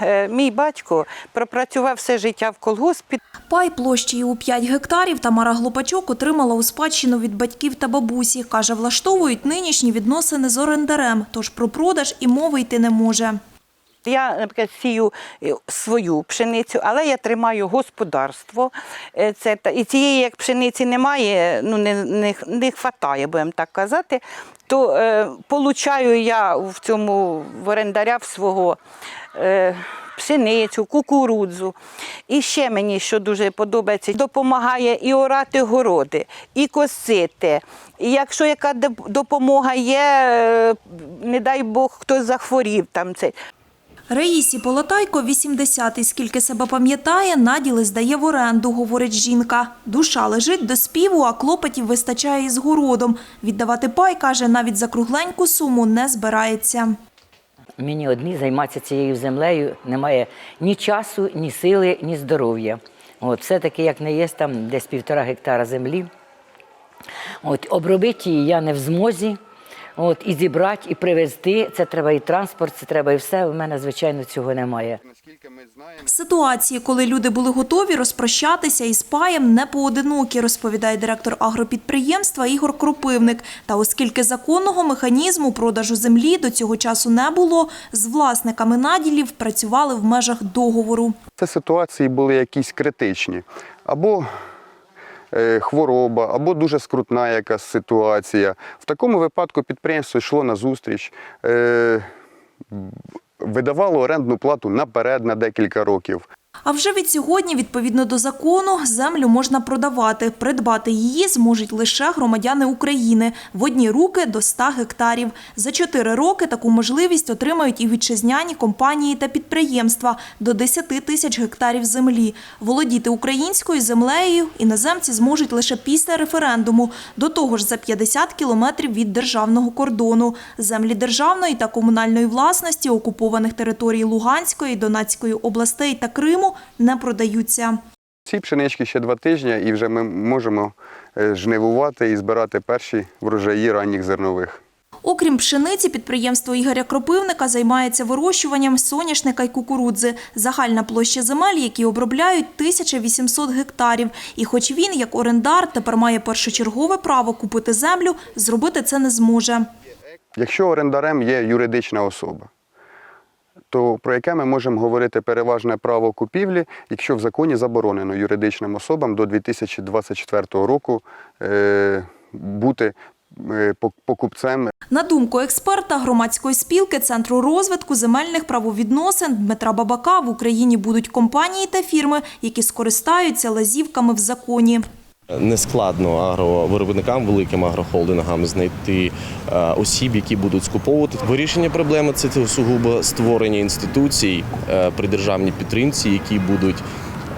е, мій батько пропрацював все життя в колгоспі. Пай площею у 5 гектарів Тамара Глупачок отримала у спадщину від батьків та бабусі. Каже, влаштовують нинішні відносини з орендарем, тож про продаж і мови йти не може. Я, наприклад, сію е, свою пшеницю, але я тримаю господарство. Е, Це, і цієї, як пшениці немає, ну не, не, не хватає, будемо так казати, то е, получаю я в цьому в орендаря в свого е, пшеницю, кукурудзу. І ще мені, що дуже подобається, допомагає і орати городи, і косити. І якщо яка допомога є, е, не дай Бог, хтось захворів там це. Раїсі Полотайко 80 і скільки себе пам'ятає, наділи здає в оренду, говорить жінка. Душа лежить до співу, а клопотів вистачає із городом. Віддавати пай, каже, навіть за кругленьку суму не збирається. Мені одні займатися цією землею немає ні часу, ні сили, ні здоров'я. Все-таки, як не є там десь півтора гектара землі. От, обробити її я не в змозі. От, і зібрати, і привезти. Це треба і транспорт, це треба і все. У мене, звичайно, цього немає. Ситуації, коли люди були готові розпрощатися із паєм, не поодинокі, розповідає директор агропідприємства Ігор Кропивник. Та оскільки законного механізму продажу землі до цього часу не було, з власниками наділів працювали в межах договору. Це ситуації були якісь критичні. Або хвороба, або дуже скрутна якась ситуація. В такому випадку підприємство йшло на зустріч, е, видавало орендну плату наперед на декілька років. А вже від сьогодні, відповідно до закону, землю можна продавати. Придбати її зможуть лише громадяни України в одні руки до 100 гектарів. За чотири роки таку можливість отримають і вітчизняні компанії та підприємства до 10 тисяч гектарів землі. Володіти українською землею іноземці зможуть лише після референдуму. До того ж, за 50 кілометрів від державного кордону. Землі державної та комунальної власності окупованих територій Луганської, Донецької областей та Криму не продаються. Ці пшенички ще два тижні, і вже ми можемо е, жнивувати і збирати перші врожаї ранніх зернових. Окрім пшениці, підприємство Ігоря Кропивника займається вирощуванням соняшника й кукурудзи. Загальна площа земель, які обробляють 1800 гектарів. І хоч він, як орендар, тепер має першочергове право купити землю, зробити це не зможе. Якщо орендарем є юридична особа, то про яке ми можемо говорити переважне право купівлі, якщо в законі заборонено юридичним особам до 2024 року е, бути е, покупцем На думку експерта громадської спілки Центру розвитку земельних правовідносин Дмитра Бабака в Україні будуть компанії та фірми, які скористаються лазівками в законі. Нескладно агровиробникам, великим агрохолдингам знайти е, осіб, які будуть скуповувати. Вирішення проблеми це сугубо створення інституцій е, при державній підтримці, які будуть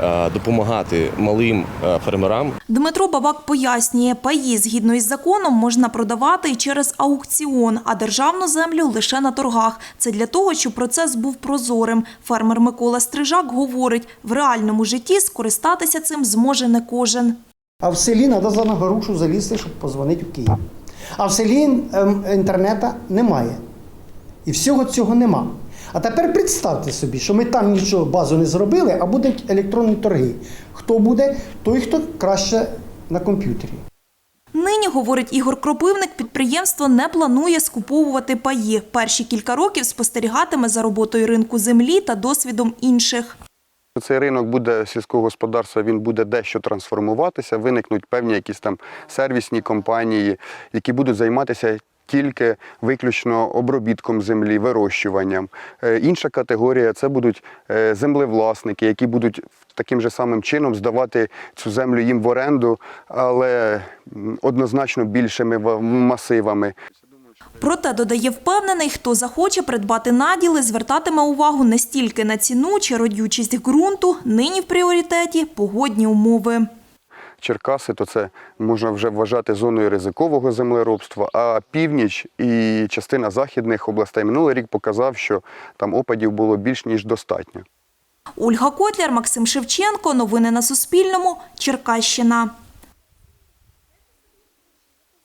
е, допомагати малим фермерам Дмитро Бабак пояснює, паї згідно із законом можна продавати через аукціон, а державну землю лише на торгах. Це для того, щоб процес був прозорим. Фермер Микола Стрижак говорить, в реальному житті скористатися цим зможе не кожен. А в селі треба за нагорушу залізти, щоб позвонити у Київ. А в селі ем, інтернету немає. І всього цього нема. А тепер представте собі, що ми там нічого базу не зробили, а будуть електронні торги. Хто буде? Той, хто краще на комп'ютері. Нині, говорить Ігор Кропивник, підприємство не планує скуповувати паї. Перші кілька років спостерігатиме за роботою ринку землі та досвідом інших. Цей ринок буде сільського господарства, він буде дещо трансформуватися, виникнуть певні якісь там сервісні компанії, які будуть займатися тільки виключно обробітком землі, вирощуванням. Е, Інша категорія це будуть е, землевласники, які будуть таким же самим чином здавати цю землю їм в оренду, але однозначно більшими масивами. Проте, додає впевнений, хто захоче придбати наділи, звертатиме увагу не стільки на ціну чи родючість ґрунту, нині в пріоритеті погодні умови. Черкаси, то це можна вже вважати зоною ризикового землеробства. А північ і частина західних областей минулий рік показав, що там опадів було більш ніж достатньо. Ольга Котляр, Максим Шевченко. Новини на Суспільному. Черкащина.